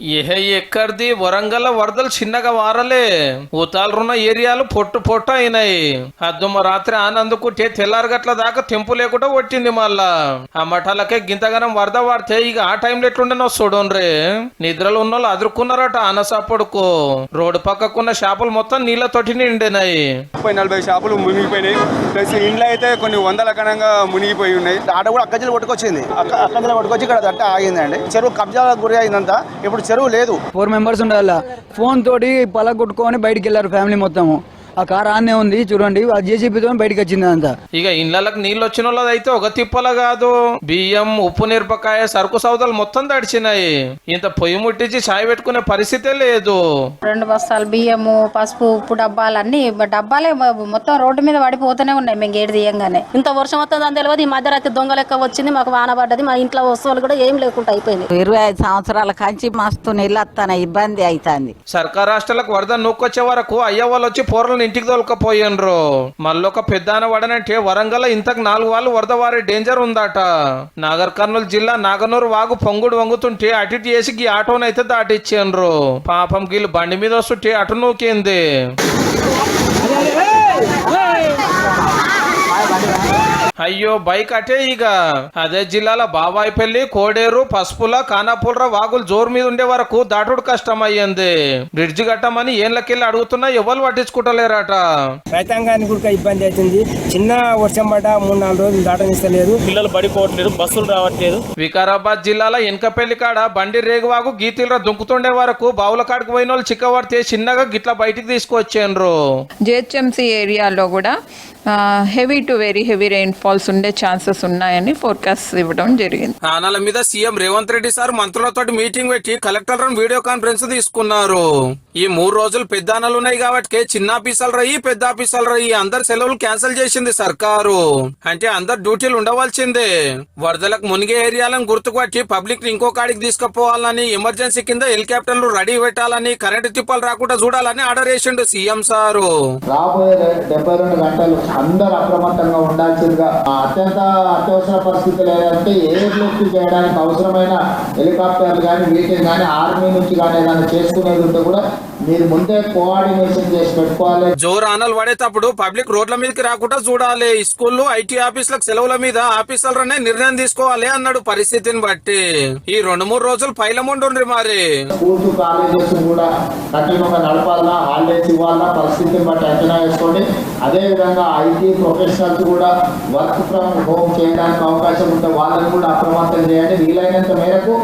ఏ ఎక్కడిది వరంగల్ వరదలు చిన్నగా వారలే. ఊతాలున్న ఏరియాలు పొట్టు పొట్టు అయినాయి. అద్దుమ రాత్రి ఆనందుకుంటే తెల్లారగట్ల దాకా తెంపు లేకుండా కొట్టింది మళ్ళా. ఆ మఠాలకే గింతగానం వరద వాడితే ఇక ఆ టైంలో ఎట్లుండనో చూడండ్రి. నిద్రలు ఉన్న వాళ్ళు అదురుకున్నారట ఆనసప్పుడుకు రోడ్డు పక్కకున్న షాపులు మొత్తం నీళ్ళతోటి నిండినాయి. ముప్పై నలభై షాపులు మునిగిపోయినాయి. ప్లస్ ఇండ్లు అయితే కొన్ని వందల కణంగా మునిగిపోయి ఉన్నాయి. ఆట కూడా అక్కజలు కొట్టుకొచ్చింది అక్క అక్కజలు కొట్టుకొచ్చి ఇక్కడ దట్ట ఆగిందండి. చెరువు కబ్జాలకు గురి అయిందంతా ఇప్పుడు చెరువు లేదు. ఫోర్ మెంబర్స్ ఉండాలి? ఫోన్ తోటి పలగొట్టుకొని బయటికి వెళ్ళారు ఫ్యామిలీ మొత్తము. ఆ కార్ ఆన్నే ఉంది చూడండి. ఆ జేసీబీతో బయటకు వచ్చింది అంతా ఇక ఇళ్ళకి నీళ్ళు వచ్చిన వాళ్ళదైతే ఒక తిప్పల కాదు. బియ్యం ఉప్పు మిరపకాయ సరుకు సౌదాలు మొత్తం తడిచినాయి. ఇంత పొయ్యి ముట్టించి చాయ్ పెట్టుకునే పరిస్థితే లేదు. రెండు బస్తాలు బియ్యము పసుపు ఉప్పు డబ్బాలు అన్ని డబ్బాలే మొత్తం రోడ్డు మీద పడిపోతూనే ఉన్నాయి. మేము గేటు తీయంగానే. ఇంత వర్షం వస్తుందని తెలియదు. ఈ మధ్యరాత్రి దొంగ లెక్క వచ్చింది. మాకు వాన పడ్డది. మా ఇంట్లో వస్తువులు కూడా ఏం లేకుండా అయిపోయింది. ఇరవై ఐదు సంవత్సరాల కంచి మస్తు నీళ్ళు ఇబ్బంది అవుతుంది. సర్కార్ హాస్టల్కి వరద నూక్కొచ్చే వరకు అయ్య వాళ్ళు వచ్చి పోరలను ఇంటికి తోలుకపోయిండ్రు మళ్ళొక పెద్దాన వడనంటే వరంగల్ ఇంతకు నాలుగు వాళ్ళు వరద వారే డేంజర్ ఉందట. నాగర్ కర్నూలు జిల్లా నాగనూరు వాగు పొంగుడు వంగుతుంటే అటు ఇటు చేసి ఈ ఆటోనైతే దాటిచ్చిండ్రు పాపం గీళ్ళు బండి మీద వస్తుంటే అటు నూకింది. అయ్యో బైక్ అటే ఇక. అదే జిల్లాల బాబాయిపల్లి కోడేరు పసుపుల కానాపుల్ర వాగులు జోరు మీద ఉండే వరకు దాటుడు కష్టం అయ్యింది బ్రిడ్జ్ కట్టమని ఏళ్ళకెళ్ళి అడుగుతున్నా ఎవరు పట్టించుకుంటలేరట. రైతాంగానికి కూడా ఇబ్బంది అవుతుంది. చిన్న వర్షం పడ్డ మూడు నాలుగు రోజులు దాటనిస్తలేదు. పిల్లలు పడిపోవట్లేదు బస్సులు రావట్లేదు. వికారాబాద్ జిల్లాలో ఎనకపల్లి కాడ బండి రేగువాగు గీతీలరా దుంకుతుండే వరకు బావుల కాడికి పోయిన వాళ్ళు చిక్కబడితే చిన్నగా గిట్ల బయటికి తీసుకొచ్చిండ్రు. జిహెచ్ఎంసీ ఏరియాలో కూడా heavy to very heavy rain falls ఉండే ఛాన్సెస్ ఉన్నాయని ఫోర్కాస్ట్ ఇవ్వడం జరిగింది. ఆనాల మీద సీఎం రేవంత్ రెడ్డి సార్ మంత్రులతో మీటింగ్ పెట్టి కలెక్టర్ వీడియో కాన్ఫరెన్స్ తీసుకున్నారు. ఈ మూడు రోజులు పెద్ద ఉన్నాయి కాబట్టి చిన్న ఆఫీసాలు రయ్యి పెద్ద ఆఫీసాలు రయ్యి. అందరు సెలవులు క్యాన్సిల్ చేసింది సర్కారు. అంటే అందరు డ్యూటీలు ఉండవలసిందే. వరదలకు మునిగే ఏరియాలను గుర్తుపట్టి పబ్లిక్ని ఇంకో కాడికి తీసుకుపోవాలని ఎమర్జెన్సీ కింద హెలికాప్టర్లు రెడీ పెట్టాలని కరెంటు తిప్పలు రాకుండా చూడాలని ఆర్డర్ చేసిండు సీఎం సారు. రాబోయే డెబ్బై రెండు గంటలు అందరూ అప్రమత్తంగా ఉండాల్సిందిగా అత్యంత అత్యవసర పరిస్థితులు ఏంటంటే ఎయిర్ చేయడానికి అవసరమైన హెలికాప్టర్లు కానీ వీటిని కానీ ఆర్మీ నుంచి కానీ ఏదైనా చేసుకునేది ఉంటే కూడా మీరు ముందే కోఆర్డినేషన్ చేసి పెట్టుకోవాలి. జోరు ఆనలు పడేటప్పుడు పబ్లిక్ రోడ్ల మీదకి రాకుండా చూడాలి. స్కూళ్ళు ఐటీ ఆఫీసులకు సెలవుల మీద ఆఫీసర్లనే నిర్ణయం తీసుకోవాలి అన్నాడు పరిస్థితిని బట్టి. ఈ రెండు మూడు రోజులు పైలముండ్రి మరి. స్కూల్స్ కాలేజెస్ కూడా కంటిన్యూగా నడపాలన్నా హాలిడేస్ ఇవ్వాలన్నా పరిస్థితిని బట్టి అంచనా వేసుకోండి. అదేవిధంగా ఐటీ ప్రొఫెషనల్స్ కూడా వర్క్ ఫ్రమ్ హోమ్ చేయడానికి అవకాశం ఉంటే వాళ్ళని కూడా అప్రమత్తం చేయండి. వీలైనంత మేరకు